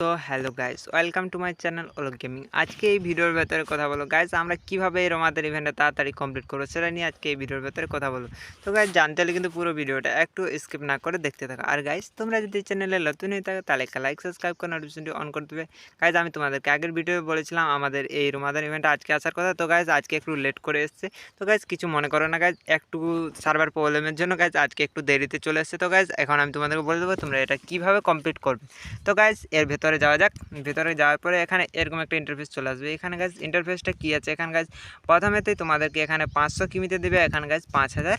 তো hello guys welcome to my channel ওলক gaming আজকে এই ভিডিওর ভেতরে কথা বলো গাইস আমরা কীভাবে এই রমাদের ইভেন্টটা তাড়াতাড়ি কমপ্লিট করব সেটা নিয়ে আজকে এই ভিডিওর ভেতরে কথা বলো তো গাইস জানতে হলে কিন্তু পুরো ভিডিওটা একটু স্কিপ না করে দেখতে থাকো। আর গাইস তোমরা যদি চ্যানেলে নতুন হয়ে থাকো, তাহলে একটা লাইক সাবস্ক্রাইব করে নোটিফিকেশনটি অন করে দেবে। গাইজ আমি তোমাদেরকে আগের ভিডিও বলেছিলাম আমাদের এই রোমাদান ইভেন্টটা আজকে আসার কথা। তো গাইজ আজকে একটু লেট করে এসছে। তো গাইজ কিছু মনে করো না গাইজ একটু সার্ভার প্রবলেমের জন্য গাইজ আজকে একটু দেরিতে চলে এসছে। তো গাইজ এখন আমি তোমাদেরকে বলে দেবো তোমরা এটা কীভাবে কমপ্লিট করবে। তো গাইজ এর ভেতরে যাওয়া যাক। ভেতরে যাওয়ার পরে এখানে এরকম একটা ইন্টারফেস চলে আসবে। এখানে গাছ ইন্টারফেসটা কী আছে? এখানে গাছ প্রথমেতেই তোমাদেরকে এখানে পাঁচশো কিমিতে দেবে। এখানে গাছ পাঁচ হাজার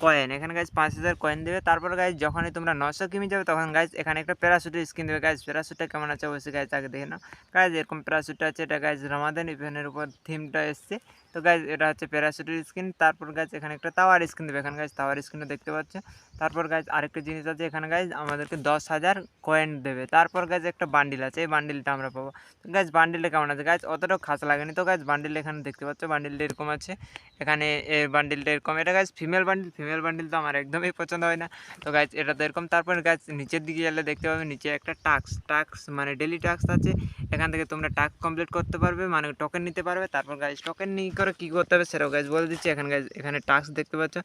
কয়েন এখানে গাছ পাঁচ হাজার কয়েন দেবে। তারপর গাছ যখনই তোমরা নশো কিমি যাবে, তখন গাছ এখানে একটা প্যারাশুটের স্কিন দেবে। গাছ প্যারাশুটটা কেমন আছে অবশ্যই গাছ আগে দেখে নাও। গাছ এরকম প্যারাশুটটা আছে। এটা গাছ রামাদান ইভেনের উপর থিমটা এসছে। তো গাছ এটা হচ্ছে প্যারাশুটের স্কিন তারপর গাছ এখানে একটা টাওয়ার স্কিন দেবে। এখানে গাছ টাওয়ার স্ক্রিনও দেখতে পাচ্ছ। তারপর গাছ আরেকটা জিনিস আছে। এখানে গাছ আমাদেরকে দশ হাজার কয়েন দেবে। তারপর গাছ একটা বান্ডিল আছে। এই বান্ডিলটা আমরা পাবো। তো গাছ বান্ডিলটা কেমন আছে? গাছ অতটাও খাস লাগেনি। তো গাছ বান্ডিল এখানে দেখতে পাচ্ছ। বান্ডিলটা এরকম আছে। এখানে এই বান্ডিলটা এরকম। এটা গাছ ফিমেল বান্ডিল ফিমেল বান্ডিল তো আমার একদমই পছন্দ হয় না। তো গাছ এটা তো এরকম। তারপর গাছ নিচের দিকে গেলে দেখতে পাবে নিচে একটা টাক্স টাক্স মানে ডেলি টাক্স আছে। এখান থেকে তোমরা টাস্ক কমপ্লিট করতে পারবে মানে টোকেন নিতে পারবে। তারপর গাছ টোকেন নিয়ে করে কী করতে হবে সেটাও গাছ বলে দিচ্ছি। এখানে গাছ এখানে টাস্ক দেখতে পাচ্ছ।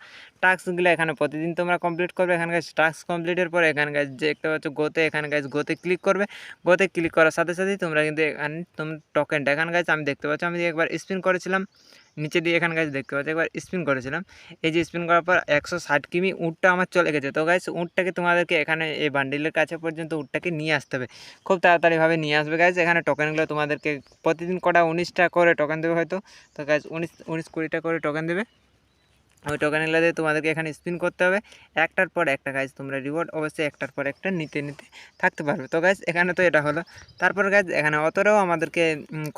টাস্কগুলো এখানে প্রতিদিন তোমরা কমপ্লিট করবে। এখানে গাছ টাস্ক কমপ্লিটের পর এখানে গাছ দেখতে পাচ্ছ গোতে এখানে গাছ গোতে ক্লিক করবে। গোতে ক্লিক করার সাথে সাথেই তোমরা কিন্তু এখানে, তুমি টোকেনটা এখানে গাছ আমি দেখতে পাচ্ছ। আমি একবার স্পিন করেছিলাম। নিচে দিয়ে এখানে গাছ দেখতে পাচ্ছি, একবার স্পিন করেছিলাম। এই যে স্পিন করার পর একশো ষাট কিমি উঁটটা আমার চলে গেছে। তো গাছ উঁটটাকে তোমাদেরকে এখানে এই বান্ডিলের কাছে পর্যন্ত উঁটটাকে নিয়ে আসতে হবে। খুব তাড়াতাড়িভাবে নিয়ে আসবে গাছ এখানে টোকেনগুলো তোমাদেরকে প্রতিদিন কটা উনিশটা করে টোকেন দেবে হয়তো। তো গাছ উনিশ উনিশ কুড়িটা করে টোকেন দেবে। ওই টোকেনগুলো দিয়ে তোমাদেরকে এখানে স্পিন করতে হবে। একটার পর একটা গাছ তোমরা রিওয়ার্ড অবশ্যই একটার পর একটা নিতে নিতে থাকতে পারবে। তো গাছ এখানে তো এটা হলো। তারপর গাছ এখানে অতটাও আমাদেরকে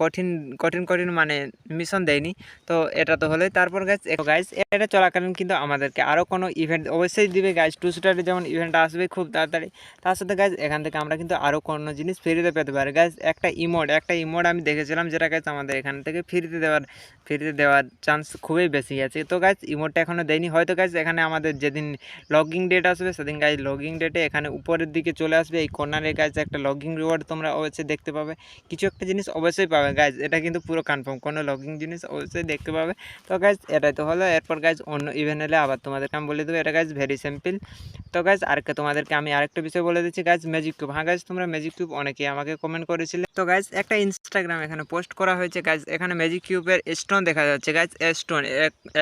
কঠিন কঠিন কঠিন মানে মিশন দেয়নি। তো, এটা তো হলোই। তারপর গাছ গাইজ এটা চলাকালীন কিন্তু আমাদেরকে আরও কোনো ইভেন্ট অবশ্যই দিবে গাছ টু শুটারে যেমন ইভেন্ট আসবে খুব তাড়াতাড়ি। তার সাথে গাছ এখান থেকে আমরা কিন্তু আরও কোনো জিনিস ফ্রিতে পেতে পারি। গাছ একটা ইমোড একটা ইমোড আমি দেখেছিলাম যেটা গাছ আমাদের এখান থেকে ফ্রিতে দেওয়ার ফ্রিতে দেওয়ার চান্স খুবই বেশি আছে। তো গাছ ইমোড রিওয়ার্ডটা এখনও দেয়নি। হয়তো গাইজ এখানে আমাদের যেদিন লগিং ডেট আসবে, সেদিন গাইজ লগিং ডেটে এখানে উপরের দিকে চলে আসবে। এই কর্নারে গাছ একটা লগিং রিওয়ার্ড তোমরা অবশ্যই দেখতে পাবে। কিছু একটা জিনিস অবশ্যই পাবে গাইজ এটা কিন্তু পুরো কনফার্ম কোনো লগিং জিনিস অবশ্যই দেখতে পাবে। তো গাছ এটাই তো হলো। এরপর গাইজ অন্য ইভেন্ট এলে আবার তোমাদেরকে আমি বলে দেবো। এটা গাইজ ভেরি সিম্পল তো গাছ আরেকটা তোমাদেরকে আমি আরেকটা বিষয় বলে দিচ্ছি। গাইজ ম্যাজিক কিউব হ্যাঁ গাইজ তোমরা ম্যাজিক কিউব অনেকেই আমাকে কমেন্ট করেছিলে। তো গাছ একটা ইনস্টাগ্রাম এখানে পোস্ট করা হয়েছে গাছ এখানে ম্যাজিক কিউবের স্টোন দেখা যাচ্ছে। গাছ স্টোন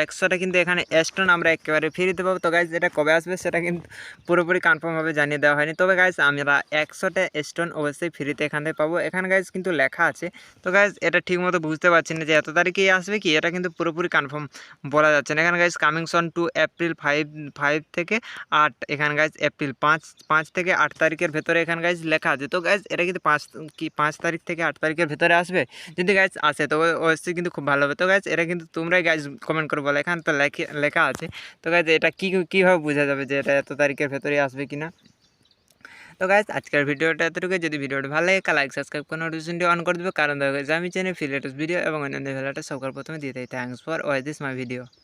একশোটা কিন্তু এখানে স্টোন আমরা একেবারে ফ্রিতে পাবো তো গাইজ এটা কবে আসবে সেটা কিন্তু পুরোপুরি কনফার্মভাবে জানিয়ে দেওয়া হয়নি। তবে গাইজ আমরা একশোটা স্টোন অবশ্যই ফ্রিতে এখান থেকে পাবো। এখানে গাইজ কিন্তু লেখা আছে। তো গাইজ এটা ঠিকমতো বুঝতে পারছি না যে এত তারিখেই আসবে কি, এটা কিন্তু পুরোপুরি কনফার্ম বলা যাচ্ছে না। এখানে guys coming soon to April five five থেকে আট, এখানে গাইজ এপ্রিল পাঁচ পাঁচ থেকে আট তারিখের ভেতরে এখানে গাইজ লেখা আছে। তো গাইজ এটা কিন্তু পাঁচ, কি, পাঁচ তারিখ থেকে আট তারিখের ভেতরে আসবে। যদি গাইজ আসে তো অবশ্যই কিন্তু খুব ভালো হবে। তো গাইজ এটা কিন্তু তোমরাই গাইজ কমেন্ট করে বলো। এখানে তো লেখা আছে। তো গাইজ এটা কী, কীভাবে বোঝা যাবে যে এটা এত তারিখের ভেতরে আসবে কি না তো গাইজ আজকের ভিডিওটা এতটুকু যদি ভিডিওটা ভালো লাগে লাইক সাবস্ক্রাইব করে নোটিফিকেশনটি অন করে দেবে। কারণ দেখা আমি চ্যানেল ফিলেটাস ভিডিও এবং অন্যান্য ভেলাটা সবার প্রথমে দিয়ে থাকি thanks for watch this my video